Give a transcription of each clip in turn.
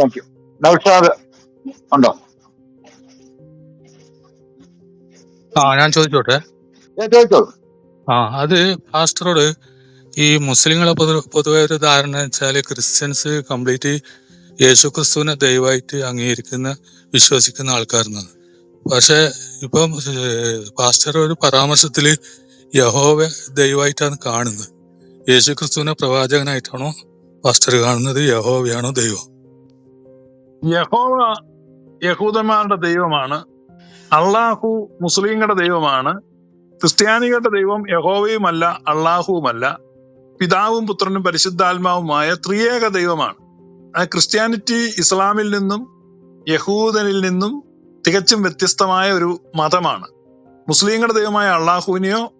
Thank you Naushad ഉണ്ടോ? ആ ഞാൻ ചോദിച്ചോട്ടെ? ചോദിച്ചോളൂ. ആ അത് പാസ്റ്ററോട് ഈ മുസ്ലിങ്ങളെ പൊതു പൊതുവെ ഒരു ധാരണ വെച്ചാൽ ക്രിസ്ത്യൻസ് കംപ്ലീറ്റ് യേശു ക്രിസ്തുവിനെ ദൈവമായിട്ട് അംഗീകരിക്കുന്ന വിശ്വസിക്കുന്ന ആൾക്കാരെന്നാണ്. പക്ഷെ ഇപ്പം പാസ്റ്റർ ഒരു പരാമർശത്തിൽ യഹോവ ദൈവമായിട്ടാണ് കാണുന്നത്. യേശു ക്രിസ്തുവിനെ പ്രവാചകനായിട്ടാണോ പാസ്റ്റർ കാണുന്നത് യഹോവയാണോ ദൈവം? യഹോവ യഹൂദന്മാരുടെ ദൈവമാണ്. അള്ളാഹു മുസ്ലിങ്ങളുടെ ദൈവമാണ്. ക്രിസ്ത്യാനികളുടെ ദൈവം യഹോവയുമല്ല അള്ളാഹുവുമല്ല. പിതാവും പുത്രനും പരിശുദ്ധാത്മാവുമായ ത്രിയേക ദൈവമാണ്. ക്രിസ്ത്യാനിറ്റി ഇസ്ലാമിൽ നിന്നും യഹൂദനിൽ നിന്നും തികച്ചും വ്യത്യസ്തമായ ഒരു മതമാണ്. മുസ്ലിങ്ങളുടെ ദൈവമായ അള്ളാഹുവിനെയോ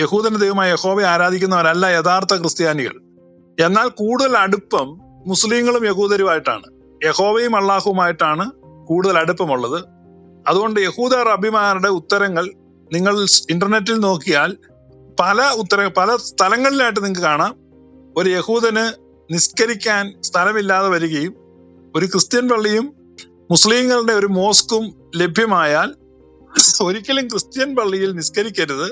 യഹൂദന്റെ ദൈവമായ യഹോവയെ ആരാധിക്കുന്നവരല്ല യഥാർത്ഥ ക്രിസ്ത്യാനികൾ. എന്നാൽ കൂടുതൽ അടുപ്പം മുസ്ലിങ്ങളും യഹൂദരുമായിട്ടാണ്. യഹോവയും അള്ളാഹുമായിട്ടാണ് കൂടുതൽ അടുപ്പമുള്ളത്. അതുകൊണ്ട് യഹൂദ റബിമാരുടെ ഉത്തരങ്ങൾ നിങ്ങൾ ഇന്റർനെറ്റിൽ നോക്കിയാൽ പല ഉത്തര പല സ്ഥലങ്ങളിലായിട്ട് നിങ്ങൾക്ക് കാണാം. ഒരു യഹൂദന് നിസ്കരിക്കാൻ സ്ഥലമില്ലാതെ വരികയും ഒരു ക്രിസ്ത്യൻ പള്ളിയും മുസ്ലിങ്ങളുടെ ഒരു മോസ്കും ലഭ്യമായാൽ ഒരിക്കലും ക്രിസ്ത്യൻ പള്ളിയിൽ നിസ്കരിക്കരുത്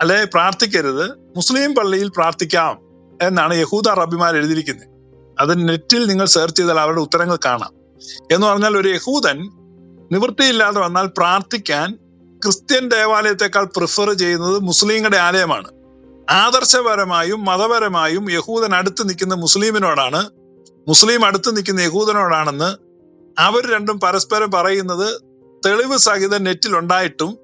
അല്ലെ പ്രാർത്ഥിക്കരുത്. മുസ്ലിം പള്ളിയിൽ പ്രാർത്ഥിക്കാം എന്നാണ് യഹൂദ റബിമാർ എഴുതിയിരിക്കുന്നത്. അത് നെറ്റിൽ നിങ്ങൾ സെർച്ച് ചെയ്താൽ അവരുടെ ഉത്തരങ്ങൾ കാണാം. എന്ന് പറഞ്ഞാൽ ഒരു യഹൂദൻ നിവൃത്തിയില്ലാതെ വന്നാൽ പ്രാർത്ഥിക്കാൻ ക്രിസ്ത്യൻ ദേവാലയത്തെക്കാൾ പ്രിഫർ ചെയ്യുന്നത് മുസ്ലിങ്ങളുടെ ആലയമാണ്. ആദർശപരമായും മതപരമായും യഹൂദൻ അടുത്ത് നിൽക്കുന്ന മുസ്ലിമിനോടാണ് മുസ്ലിം അടുത്ത് നിൽക്കുന്ന യഹൂദനോടാണെന്ന് അവർ രണ്ടും പരസ്പരം പറയുന്നത് തെളിവ് സഹിതം നെറ്റിൽ ഉണ്ടായിട്ടും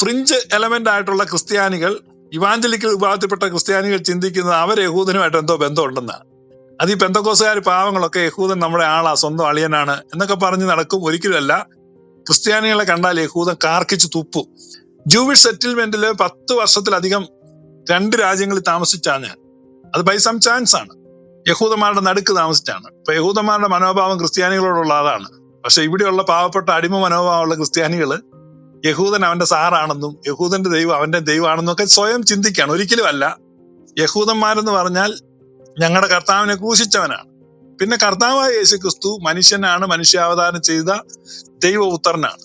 ഫ്രിഞ്ച് എലമെന്റ് ആയിട്ടുള്ള ക്രിസ്ത്യാനികൾ ഇവാഞ്ചലിക്കൽ വിഭാഗത്തിൽപ്പെട്ട ക്രിസ്ത്യാനികൾ ചിന്തിക്കുന്നത് അവർ യഹൂദനുമായിട്ട് എന്തോ ബന്ധമുണ്ടെന്നാണ്. അത് ഈ പെന്തക്കോസുകാർ പാവങ്ങളൊക്കെ യഹൂദൻ നമ്മുടെ ആളാ സ്വന്തം അളിയനാണ് എന്നൊക്കെ പറഞ്ഞ് നടക്കും. ഒരിക്കലുമല്ല. ക്രിസ്ത്യാനികളെ കണ്ടാൽ യഹൂദൻ കാർക്കിച്ച് തുപ്പു. ജൂവിഷ് സെറ്റിൽമെന്റിൽ പത്ത് വർഷത്തിലധികം രണ്ട് രാജ്യങ്ങളിൽ താമസിച്ചാണ് ഞാൻ. അത് ബൈ സം ചാൻസ് ആണ്. യഹൂദന്മാരുടെ നടുക്ക് താമസിച്ചാണ്. ഇപ്പൊ യഹൂദന്മാരുടെ മനോഭാവം ക്രിസ്ത്യാനികളോടുള്ള അതാണ് പക്ഷെ ഇവിടെയുള്ള പാവപ്പെട്ട അടിമ മനോഭാവമുള്ള ക്രിസ്ത്യാനികൾ യഹൂദൻ അവന്റെ സാറാണെന്നും യഹൂദന്റെ ദൈവം അവന്റെ ദൈവമാണെന്നും ഒക്കെ സ്വയം ചിന്തിക്കുകയാണ്. ഒരിക്കലും അല്ല യഹൂദന്മാരെന്ന് പറഞ്ഞാൽ ഞങ്ങളുടെ കർത്താവിനെ ക്രൂശിച്ചവനാണ്. പിന്നെ കർത്താവായ യേശു ക്രിസ്തു മനുഷ്യനാണ് മനുഷ്യാവതാരം ചെയ്ത ദൈവപുത്രനാണ്.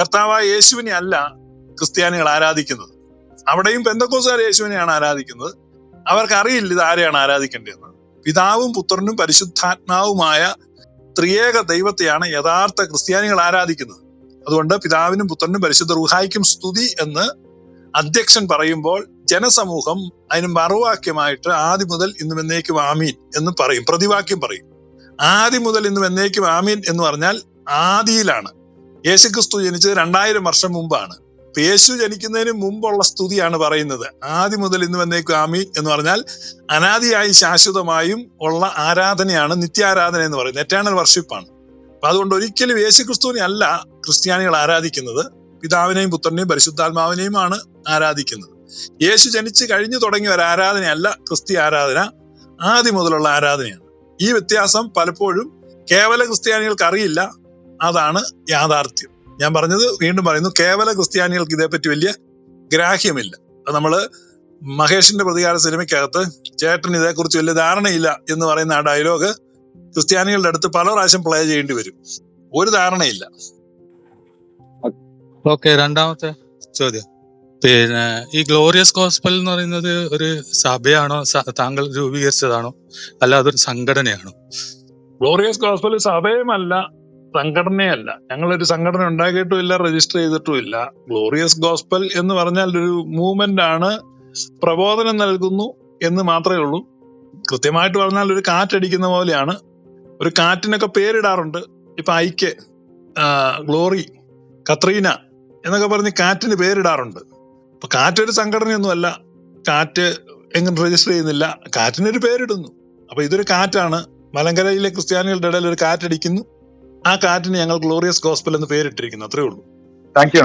കർത്താവായ യേശുവിനെ അല്ല ക്രിസ്ത്യാനികൾ ആരാധിക്കുന്നത്. അവിടെയും പെന്തക്കോസുകാർ യേശുവിനെയാണ് ആരാധിക്കുന്നത്. അവർക്ക് അറിയില്ല ഇത് ആരെയാണ് ആരാധിക്കേണ്ടതെന്ന്. പിതാവും പുത്രനും പരിശുദ്ധാത്മാവുമായ ത്രിയേക ദൈവത്തെയാണ് യഥാർത്ഥ ക്രിസ്ത്യാനികൾ ആരാധിക്കുന്നത്. അതുകൊണ്ട് പിതാവിനും പുത്രനും പരിശുദ്ധ റുഹായിക്കും സ്തുതി എന്ന് അധ്യക്ഷൻ പറയുമ്പോൾ ജനസമൂഹം അതിന് മറുവാക്യമായിട്ട് ആദ്യം മുതൽ ഇന്നും എന്നേക്കും ആമീൻ എന്ന് പറയും പ്രതിവാക്യം പറയും. ആദ്യം മുതൽ ഇന്നും എന്നേക്കും ആമീൻ എന്ന് പറഞ്ഞാൽ ആദിയിലാണ്. യേശുക്രിസ്തു ജനിച്ചത് രണ്ടായിരം വർഷം മുമ്പാണ്. യേശു ജനിക്കുന്നതിന് മുമ്പുള്ള സ്തുതിയാണ് പറയുന്നത്. ആദ്യം മുതൽ ഇന്ന് വന്നേക്കും ആമീൻ എന്ന് പറഞ്ഞാൽ അനാദിയായി ശാശ്വതമായും ഉള്ള ആരാധനയാണ് നിത്യാരാധന എന്ന് പറയുന്നത്. എറ്റേണൽ വർഷിപ്പാണ് അപ്പൊ അതുകൊണ്ട് ഒരിക്കലും യേശു ക്രിസ്തുവിനെ അല്ല ക്രിസ്ത്യാനികൾ ആരാധിക്കുന്നത്. പിതാവിനെയും പുത്രനെയും പരിശുദ്ധാത്മാവിനെയുമാണ് ആരാധിക്കുന്നത്. യേശു ജനിച്ചു കഴിഞ്ഞു തുടങ്ങിയ ഒരു ആരാധനയല്ല ക്രിസ്തി ആരാധന. ആദ്യം മുതലുള്ള ആരാധനയാണ്. ഈ വ്യത്യാസം പലപ്പോഴും കേവല ക്രിസ്ത്യാനികൾക്ക് അറിയില്ല. അതാണ് യാഥാർത്ഥ്യം. ഞാൻ പറഞ്ഞത് വീണ്ടും പറയുന്നു കേവല ക്രിസ്ത്യാനികൾക്ക് ഇതേപ്പറ്റി വലിയ ഗ്രാഹ്യമില്ല. അത് നമ്മൾ മഹേഷിന്റെ പ്രതികാര സിനിമയ്ക്കകത്ത് ചേട്ടൻ ഇതേക്കുറിച്ച് വലിയ ധാരണയില്ല എന്ന് പറയുന്ന ആ ഡയലോഗ് ക്രിസ്ത്യാനികളുടെ അടുത്ത് പല പ്രാവശ്യം പ്ലേ ചെയ്യേണ്ടി വരും. ഒരു ധാരണയില്ല. ഓക്കെ രണ്ടാമത്തെ ചോദ്യം. പിന്നെ ഈ ഗ്ലോറിയസ് ഗോസ്പൽ എന്ന് പറയുന്നത് ഒരു സഭയാണോ? താങ്കൾ രൂപീകരിച്ചതാണോ? അല്ല അതൊരു സംഘടനയാണോ? ഗ്ലോറിയസ് ഗോസ്പൽ സഭയുമല്ല സംഘടനയല്ല. ഞങ്ങളൊരു സംഘടന ഉണ്ടാക്കിയിട്ടുമില്ല രജിസ്റ്റർ ചെയ്തിട്ടുമില്ല. ഗ്ലോറിയസ് ഗോസ്പൽ എന്ന് പറഞ്ഞാൽ ഒരു മൂവ്മെന്റ് ആണ് പ്രബോധനം നൽകുന്നു എന്ന് മാത്രമേ ഉള്ളൂ. കൃത്യമായിട്ട് പറഞ്ഞാൽ ഒരു കാറ്റടിക്കുന്ന പോലെയാണ്. ഒരു കാറ്റിനൊക്കെ പേരിടാറുണ്ട്. ഇപ്പൊ ഐക്യ ഗ്ലോറി കത്രീന എന്നൊക്കെ പറഞ്ഞ് കാറ്റിന് പേരിടാറുണ്ട്. അപ്പൊ ഒരു സംഘടനയൊന്നുമല്ല. കാറ്റ് എങ്ങനെ രജിസ്റ്റർ ചെയ്യുന്നില്ല. കാറ്റിനൊരു പേരിടുന്നു. അപ്പൊ ഇതൊരു കാറ്റാണ്. മലങ്കരയിലെ ക്രിസ്ത്യാനികളുടെ ഇടയിൽ ഒരു കാറ്റടിക്കുന്നു. ആ കാറ്റിന് ഞങ്ങൾ ഗ്ലോറിയസ് ഗോസ്പൽ എന്ന് പേരിട്ടിരിക്കുന്നു. അത്രേ ഉള്ളൂ. Thank you